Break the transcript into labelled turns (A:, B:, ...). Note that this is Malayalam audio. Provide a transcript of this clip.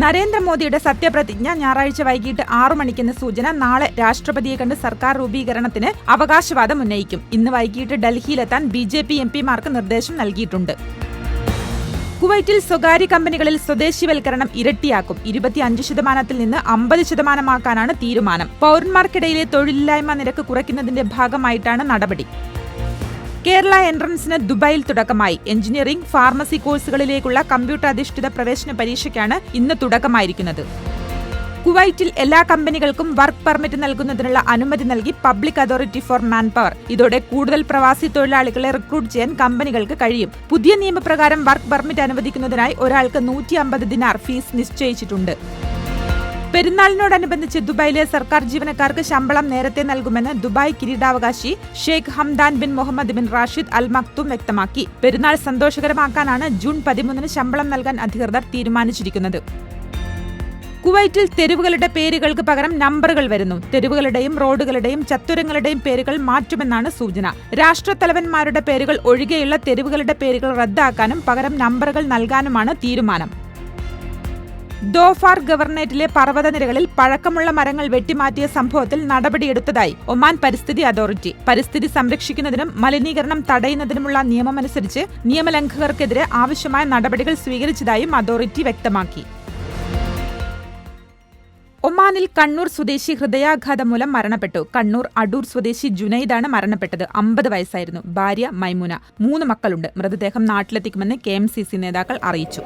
A: നരേന്ദ്രമോദിയുടെ സത്യപ്രതിജ്ഞ ഞായറാഴ്ച വൈകിട്ട് ആറു മണിക്കെന്ന സൂചന നാളെ രാഷ്ട്രപതിയെ കണ്ട് സർക്കാർ രൂപീകരണത്തിന് അവകാശവാദം ഉന്നയിക്കും. ഇന്ന് വൈകിട്ട് ഡൽഹിയിലെത്താൻ ബി ജെ പി എം പിമാർക്ക് നിർദ്ദേശം നൽകിയിട്ടുണ്ട്. കുവൈറ്റിൽ സ്വകാര്യ കമ്പനികളിൽ സ്വദേശിവൽക്കരണം ഇരട്ടിയാക്കും. ഇരുപത്തിയഞ്ച് ശതമാനത്തിൽ നിന്ന് അമ്പത് ശതമാനമാക്കാനാണ് തീരുമാനം. പൌരന്മാർക്കിടയിലെ തൊഴിലില്ലായ്മ നിരക്ക് കുറയ്ക്കുന്നതിന്റെ ഭാഗമായിട്ടാണ് നടപടി. കേരള എൻട്രൻസിന് ദുബായിൽ തുടക്കമായി. എഞ്ചിനീയറിംഗ് ഫാർമസി കോഴ്സുകളിലേക്കുള്ള കമ്പ്യൂട്ടർ അധിഷ്ഠിത പ്രവേശന പരീക്ഷയ്ക്കാണ് ഇന്ന് തുടക്കമായിരിക്കുന്നത്. കുവൈറ്റിൽ എല്ലാ കമ്പനികൾക്കും വർക്ക് പെർമിറ്റ് നൽകുന്നതിനുള്ള അനുമതി നൽകി public authority for man power ഇതോടെ കൂടുതൽ പ്രവാസി തൊഴിലാളികളെ റിക്രൂട്ട് ചെയ്യാൻ കമ്പനികൾക്ക് കഴിയും. പുതിയ നിയമപ്രകാരം വർക്ക് പെർമിറ്റ് അനുവദിക്കുന്നതിനായി ഒരാൾക്ക് നൂറ്റി ദിനാർ ഫീസ് നിശ്ചയിച്ചിട്ടുണ്ട്. പെരുന്നാളിനോടനുബന്ധിച്ച് ദുബായിലെ സർക്കാർ ജീവനക്കാർക്ക് ശമ്പളം നേരത്തെ നൽകുമെന്ന് ദുബായ് കിരീടാവകാശി Sheikh Hamdan bin Mohammed bin Rashid Al Maktoum വ്യക്തമാക്കി. പെരുന്നാൾ സന്തോഷകരമാക്കാനാണ് ജൂൺ പതിമൂന്നിന് ശമ്പളം നൽകാൻ അധികൃതർ തീരുമാനിച്ചിരിക്കുന്നത്. കുവൈറ്റിൽ തെരുവുകളുടെ പേരുകൾക്ക് പകരം നമ്പറുകൾ വരുന്നു. തെരുവുകളുടെയും റോഡുകളുടെയും ചത്തുരങ്ങളുടെയും പേരുകൾ മാറ്റുമെന്നാണ് സൂചന. രാഷ്ട്രത്തലവന്മാരുടെ പേരുകൾ ഒഴികെയുള്ള തെരുവുകളുടെ പേരുകൾ റദ്ദാക്കാനും പകരം നമ്പറുകൾ നൽകാനുമാണ് തീരുമാനം. ദോഫാർ ഗവർണേറ്റിലെ പർവതനിരകളിൽ പഴക്കമുള്ള മരങ്ങൾ വെട്ടിമാറ്റിയ സംഭവത്തിൽ നടപടിയെടുത്തതായി ഒമാൻ പരിസ്ഥിതി അതോറിറ്റി. പരിസ്ഥിതി സംരക്ഷിക്കുന്നതിനും മലിനീകരണം തടയുന്നതിനുമുള്ള നിയമമനുസരിച്ച് നിയമലംഘകർക്കെതിരെ ആവശ്യമായ നടപടികൾ സ്വീകരിച്ചതായും അതോറിറ്റി വ്യക്തമാക്കി. ഒമാനിൽ കണ്ണൂർ സ്വദേശി ഹൃദയാഘാതം മൂലം മരണപ്പെട്ടു. കണ്ണൂർ അടൂർ സ്വദേശി ജുനൈദാണ് മരണപ്പെട്ടത്. അമ്പത് വയസ്സായിരുന്നു. ഭാര്യ മൈമുന. മൂന്ന് മക്കളുണ്ട്. മൃതദേഹം നാട്ടിലെത്തിക്കുമെന്ന് കെ നേതാക്കൾ അറിയിച്ചു.